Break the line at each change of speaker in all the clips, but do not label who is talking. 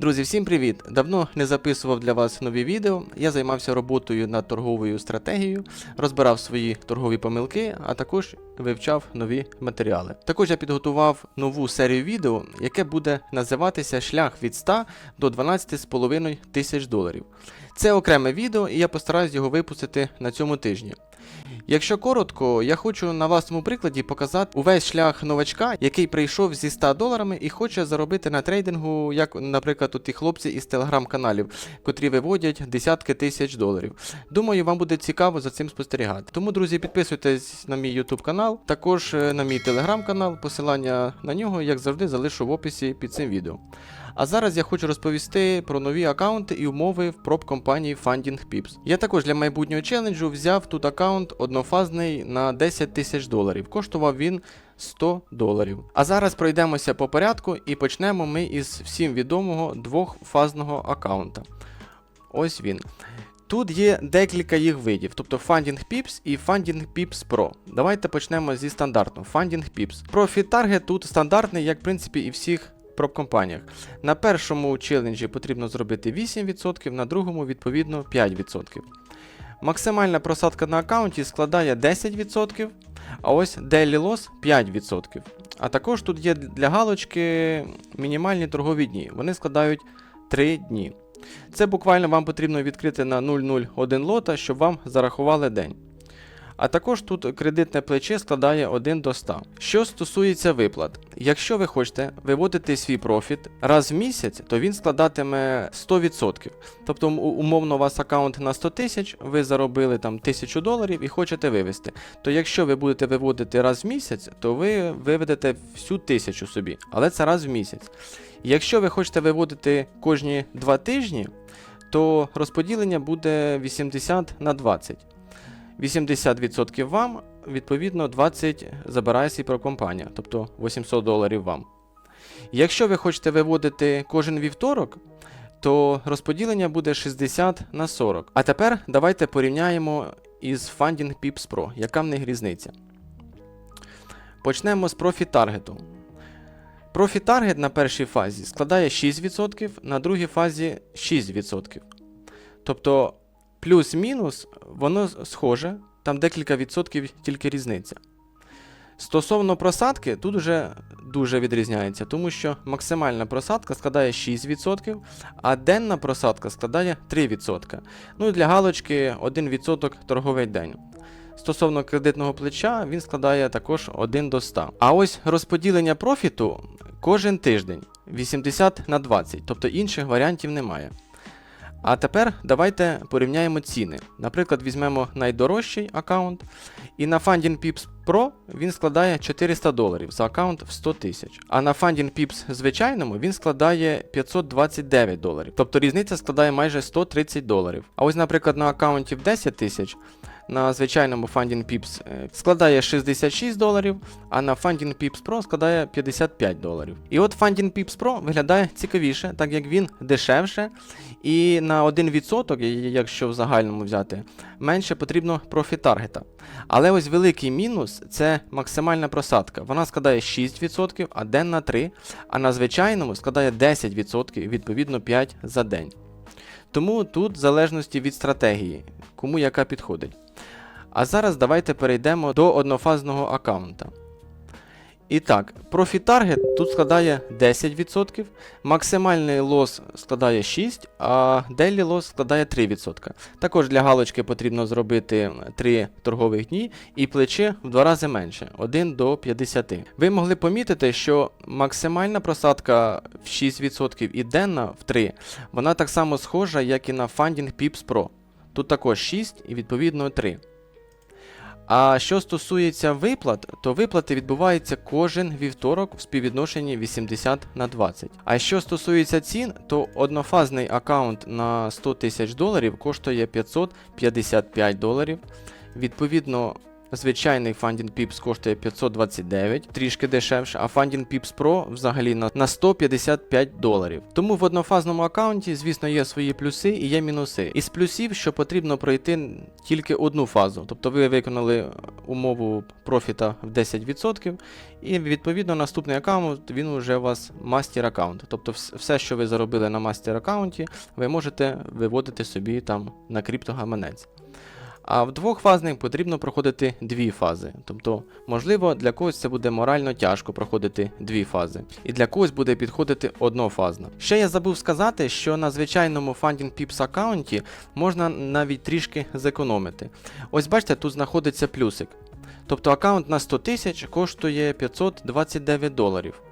Друзі, всім привіт! Давно не записував для вас нові відео. Я займався роботою над торговою стратегією, розбирав свої торгові помилки, а також вивчав нові матеріали. Також я підготував нову серію відео, яке буде називатися Шлях від 100 до 12,5 тисяч доларів. Це окреме відео, і я постараюсь його випустити на цьому тижні. Якщо коротко, я хочу на власному прикладі показати увесь шлях новачка, який прийшов зі 100 доларами і хоче заробити на трейдингу, як, наприклад, тут ті хлопці із телеграм-каналів, котрі виводять десятки тисяч доларів. Думаю, вам буде цікаво за цим спостерігати. Тому, друзі, підписуйтесь на мій YouTube канал, також е, на мій телеграм-канал. Посилання на нього, як завжди, залишу в описі під цим відео. А зараз я хочу розповісти про нові аккаунти і умови в проб компанії Funding Pips. Я також для майбутнього челенджу взяв тут аккаунт однофазний на 10 тисяч доларів. Коштував він 100 доларів. А зараз пройдемося по порядку і почнемо ми із всім відомого двохфазного аккаунта. Ось він. Тут є декілька їх видів, тобто Funding Pips і Funding Pips Pro. Давайте почнемо зі стандартного Funding Pips. Profit Target тут стандартний, як в принципі і всіх проб-компаніях. На першому челенджі потрібно зробити 8%, на другому, відповідно, 5%. Максимальна просадка на аккаунті складає 10%, а ось Daily Loss 5%. А також тут є для галочки мінімальні торгові дні. Вони складають 3 дні. Це буквально вам потрібно відкрити на 001 лота, щоб вам зарахували день. А також тут кредитне плече складає 1 до 100. Що стосується виплат, якщо ви хочете виводити свій профіт раз в місяць, то він складатиме 100%. Тобто, умовно, у вас аккаунт на 100 тисяч, ви заробили там 1000 доларів і хочете вивести. То якщо ви будете виводити раз в місяць, то ви виведете всю тисячу собі, але це раз в місяць. Якщо ви хочете виводити кожні 2 тижні, то розподілення буде 80 на 20. 80% вам, відповідно, 20 забирає свій компанія, тобто 800 доларів вам. Якщо ви хочете виводити кожен вівторок, то розподілення буде 60 на 40. А тепер давайте порівняємо із Funding Pips Pro, яка в них різниця. Почнемо з. Profit Target на першій фазі складає 6%, на другій фазі 6%. Тобто плюс-мінус, воно схоже, там декілька відсотків тільки різниця. Стосовно просадки, тут вже дуже відрізняється, тому що максимальна просадка складає 6%, а денна просадка складає 3%. Ну і для галочки 1% торговий день. Стосовно кредитного плеча, він складає також 1 до 100. А ось розподілення профіту кожен тиждень 80 на 20, тобто інших варіантів немає. А тепер давайте порівняємо ціни. Наприклад, візьмемо найдорожчий аккаунт, і на Funding Pips Pro він складає 400 доларів за аккаунт в 100 тисяч. А на Funding Pips звичайному він складає 529 доларів. Тобто різниця складає майже 130 доларів. А ось, наприклад, на аккаунті в 10 тисяч. На звичайному Funding Pips е, складає 66 доларів, а на Funding Pips Pro складає 55 доларів. І от Funding Pips Pro виглядає цікавіше, так як він дешевше, і на 1%, якщо в загальному взяти, менше потрібно профіт-таргета. Але ось великий мінус це максимальна просадка. Вона складає 6%, а денна 3%, а на звичайному складає 10%, відповідно 5 за день. Тому тут в залежності від стратегії, кому яка підходить. А зараз давайте перейдемо до однофазного аккаунта. І так, Target тут складає 10%, максимальний лос складає 6%, а daily loss складає 3%. Також для галочки потрібно зробити 3 торгових дні і плече в 2 рази менше 1 до 50. Ви могли помітити, що максимальна просадка в 6% і денна в 3%, вона так само схожа, як і на Funding Pips Pro. Тут також 6 і відповідно 3. А що стосується виплат, то виплати відбуваються кожен вівторок в співвідношенні 80 на 20. А що стосується цін, то однофазний аккаунт на 100 тисяч доларів коштує 555 доларів. Відповідно, звичайний Funding Pips коштує 529, трішки дешевше, а Funding Pips Pro взагалі на, на 155 доларів. Тому в однофазному аккаунті, звісно, є свої плюси і є мінуси. Із плюсів, що потрібно пройти тільки одну фазу. Тобто ви виконали умову профіта в 10%, і відповідно наступний аккаунт він вже у вас мастер аккаунт. Тобто все, що ви заробили на мастер аккаунті, ви можете виводити собі там на криптогаманець. А в двохфазних потрібно проходити дві фази. Тобто, можливо, для когось це буде морально тяжко проходити дві фази, і для когось буде підходити однофазна. Ще я забув сказати, що на звичайному Funding Pips аккаунті можна навіть трішки зекономити. Ось бачите, тут знаходиться плюсик. Тобто аккаунт на 100 тисяч коштує 529 доларів.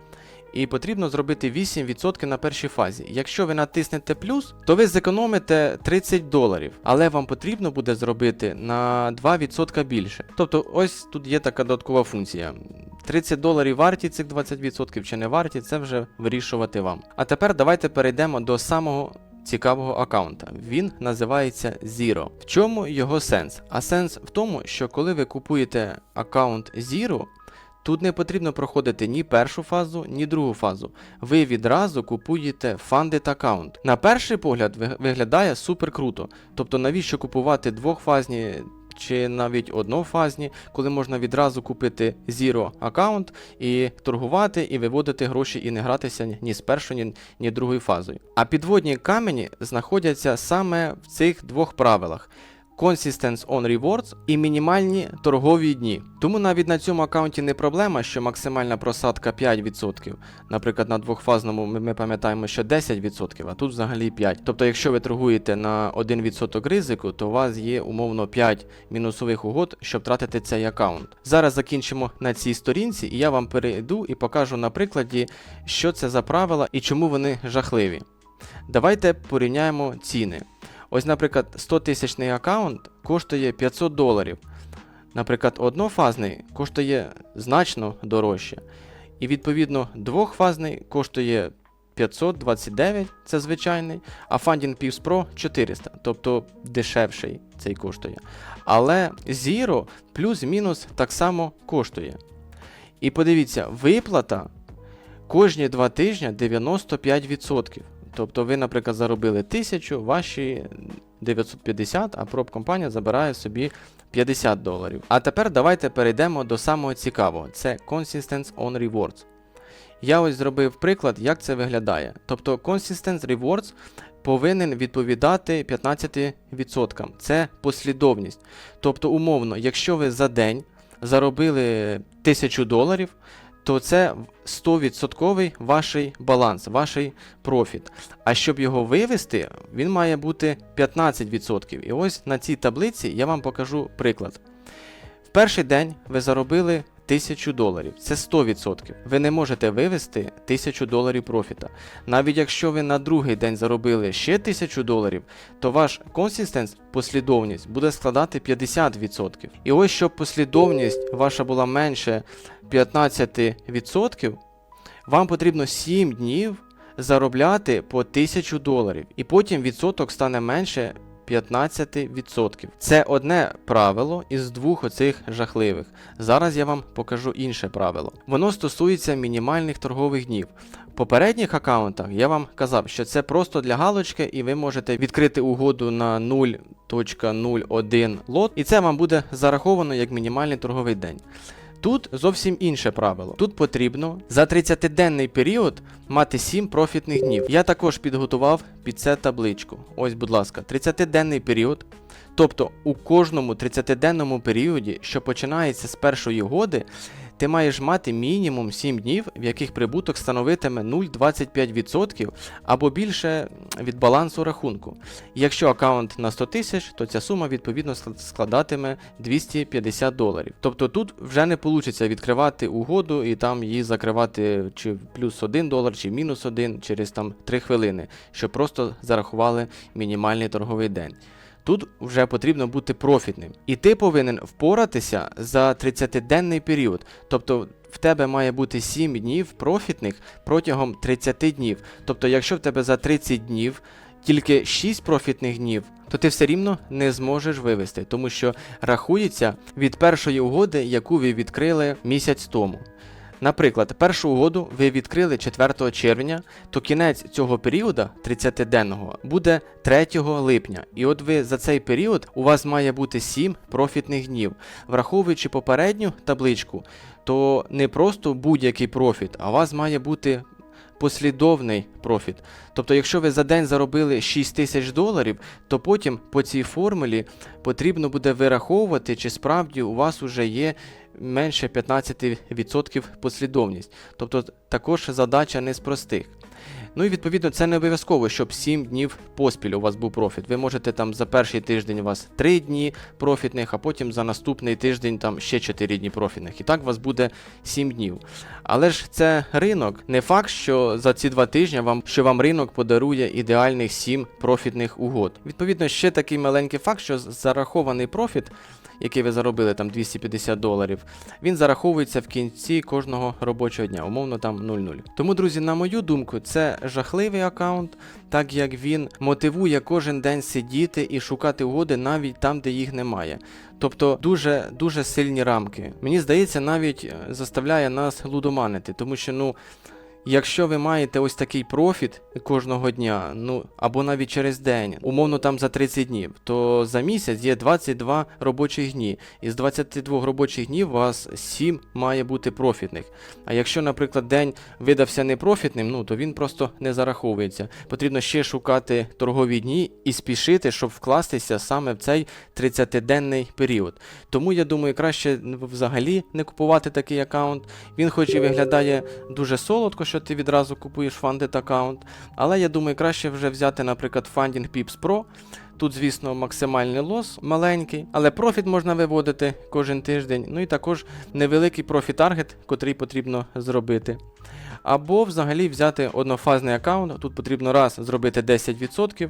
І потрібно зробити 8% на першій фазі. Якщо ви натиснете плюс, то ви зекономите 30 доларів, але вам потрібно буде зробити на 2% більше. Тобто, ось тут є така додаткова функція. 30 доларів варті цих 20% чи не варті, це вже вирішувати вам. А тепер давайте перейдемо до самого цікавого аккаунта. Він називається Zero. В чому його сенс? А сенс в тому, що коли ви купуєте аккаунт Zero, Тут не потрібно проходити ні першу фазу, ні другу фазу. Ви відразу купуєте Funded аккаунт. На перший погляд виглядає супер круто. Тобто, навіщо купувати двохфазні чи навіть однофазні, коли можна відразу купити Zero аккаунт і торгувати, і виводити гроші, і не гратися ні з першою, ні, ні другою фазою. А підводні камені знаходяться саме в цих двох правилах. Consistence on Rewards і мінімальні торгові дні. Тому навіть на цьому аккаунті не проблема, що максимальна просадка 5%. Наприклад, на двохфазному ми, пам'ятаємо, що 10%, а тут взагалі 5%. Тобто, якщо ви торгуєте на 1% ризику, то у вас є умовно 5 мінусових угод, щоб тратити цей аккаунт. Зараз закінчимо на цій сторінці, і я вам перейду і покажу на прикладі, що це за правила і чому вони жахливі. Давайте порівняємо ціни. Ось, наприклад, 100 тисячний аккаунт коштує 500 доларів. Наприклад, однофазний коштує значно дорожче. І відповідно двохфазний коштує 529, це звичайний, а Funding Pips Pro 400, тобто дешевший цей коштує. Але Zero плюс-мінус так само коштує. І подивіться, виплата кожні 2 тижні 95%. Тобто ви, наприклад, заробили 1000, ваші 950, а проб-компанія забирає собі 50 доларів. А тепер давайте перейдемо до самого цікавого: це Consistence on Rewards. Я ось зробив приклад, як це виглядає. Тобто Consistence Rewards повинен відповідати 15%. Це послідовність. Тобто, умовно, якщо ви за день заробили 1000 доларів, то це 100% ваш баланс, ваш профіт. А щоб його вивести, він має бути 15%. І ось на цій таблиці я вам покажу приклад. В перший день ви заробили 1000 доларів, це 100%. Ви не можете вивести 1000 доларів профіта. Навіть якщо ви на другий день заробили ще 1000 доларів, то ваш консистенс, послідовність буде складати 50%. І ось щоб послідовність ваша була менше 15%, вам потрібно 7 днів заробляти по 1000 доларів, і потім відсоток стане менше 15%. Це одне правило із двох оцих жахливих. Зараз я вам покажу інше правило. Воно стосується мінімальних торгових днів. В попередніх аккаунтах я вам казав, що це просто для галочки, і ви можете відкрити угоду на 0.01 лот, і це вам буде зараховано як мінімальний торговий день. Тут зовсім інше правило. Тут потрібно за 30-денний період мати 7 профітних днів. Я також підготував під це табличку. Ось, будь ласка, 30-денний період. Тобто у кожному 30-денному періоді, що починається з першої угоди, ти маєш мати мінімум 7 днів, в яких прибуток становитиме 0,25% або більше від балансу рахунку. Якщо аккаунт на 100 тисяч, то ця сума відповідно складатиме 250 доларів. Тобто тут вже не вийде відкривати угоду і там її закривати чи плюс 1 долар, чи мінус 1 через там 3 хвилини, щоб просто зарахували мінімальний торговий день. Тут вже потрібно бути профітним. І ти повинен впоратися за 30-денний період. Тобто в тебе має бути 7 днів профітних протягом 30 днів. Тобто, якщо в тебе за 30 днів тільки 6 профітних днів, то ти все рівно не зможеш вивести, тому що рахується від першої угоди, яку ви відкрили місяць тому. Наприклад, першу угоду ви відкрили 4 червня, то кінець цього періоду, 30-денного, буде 3 липня. І от ви за цей період у вас має бути 7 профітних днів. Враховуючи попередню табличку, то не просто будь-який профіт, а у вас має бути послідовний профіт. Тобто, якщо ви за день заробили 6 тисяч доларів, то потім по цій формулі потрібно буде вираховувати, чи справді у вас вже є менше 15% послідовність. Тобто також задача не з простих. Ну і відповідно це не обов'язково, щоб 7 днів поспіль у вас був профіт. Ви можете там за перший тиждень у вас 3 дні профітних, а потім за наступний тиждень там ще 4 дні профітних. І так у вас буде 7 днів. Але ж це ринок. Не факт, що за ці 2 тижні вам що вам ринок подарує ідеальних 7 профітних угод. Відповідно, ще такий маленький факт, що зарахований профіт який ви заробили там 250 доларів, він зараховується в кінці кожного робочого дня, умовно там 0,0. Тому, друзі, на мою думку, це жахливий аккаунт, так як він мотивує кожен день сидіти і шукати угоди навіть там, де їх немає. Тобто дуже дуже сильні рамки. Мені здається, навіть е, заставляє нас лудоманити, тому що ну. Якщо ви маєте ось такий профіт кожного дня, ну або навіть через день, умовно там за 30 днів, то за місяць є 22 робочих дні. Із 22 робочих днів у вас 7 має бути профітних. А якщо, наприклад, день видався непрофітним, ну то він просто не зараховується. Потрібно ще шукати торгові дні і спішити, щоб вкластися саме в цей 30-денний період. Тому я думаю, краще взагалі не купувати такий аккаунт. Він хоч і виглядає дуже солодко, що ти відразу купуєш Funded аккаунт, але я думаю, краще вже взяти, наприклад, Funding Pips Pro. Тут, звісно, максимальний лос маленький, але профіт можна виводити кожен тиждень. Ну і також невеликий профіт-таргет, котрий потрібно зробити. Або взагалі взяти однофазний аккаунт. Тут потрібно раз зробити 10%,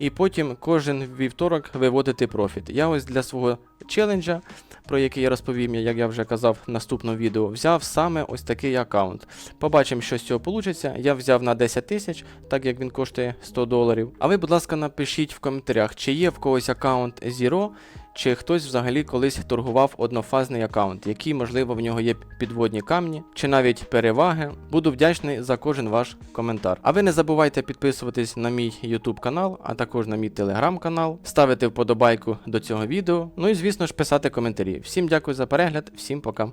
і потім кожен вівторок виводити профіт. Я ось для свого челенджа, про який я розповім, як я вже казав в наступному відео, взяв саме ось такий аккаунт. Побачимо, що з цього вийде. Я взяв на 10 тисяч, так як він коштує 100 доларів. А ви, будь ласка, напишіть в коментарях, чи є в когось аккаунт Zero, чи хтось взагалі колись торгував однофазний аккаунт, які, можливо, в нього є підводні камні, чи навіть переваги. Буду вдячний за кожен ваш коментар. А ви не забувайте підписуватись на мій YouTube канал, а також на мій телеграм канал, ставити вподобайку до цього відео. Ну і звісно ж писати коментарі. Всім дякую за перегляд, всім пока.